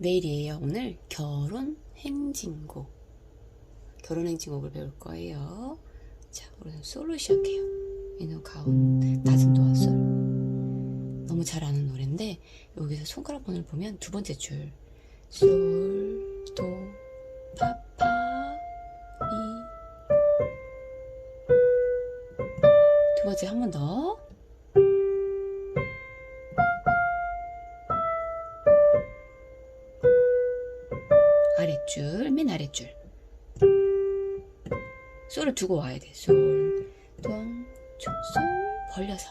내일이에요. 오늘 결혼 행진곡. 결혼 행진곡을 배울 거예요. 자, 우리는 솔로 시작해요. 이노 가운 낮은 도와 솔. 너무 잘 아는 노래인데 여기서 손가락 번을 보면 두 번째 줄. 솔, 도, 파, 파, 이. 두 번째 한 번 더. 아랫줄, 맨 아랫줄. 솔을 두고 와야 돼. 솔, 동, 초, 솔, 벌려서.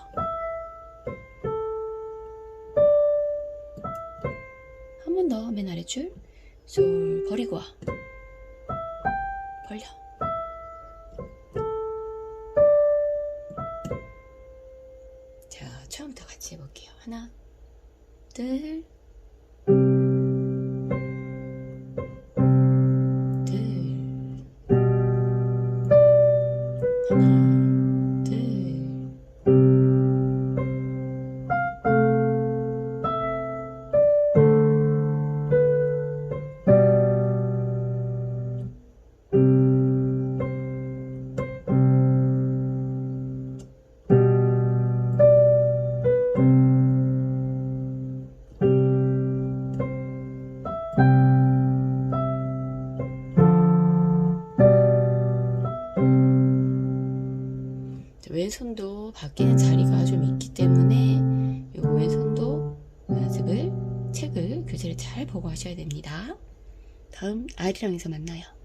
한 번 더, 맨 아랫줄. 솔, 버리고 와. 벌려. 자, 처음부터 같이 해볼게요. 하나, 둘, 둘, 하 왼손도 바뀌는 자리가 좀 있기 때문에 요 왼손도 연습을 책을 교재를 잘 보고 하셔야 됩니다. 다음 아리랑에서 만나요.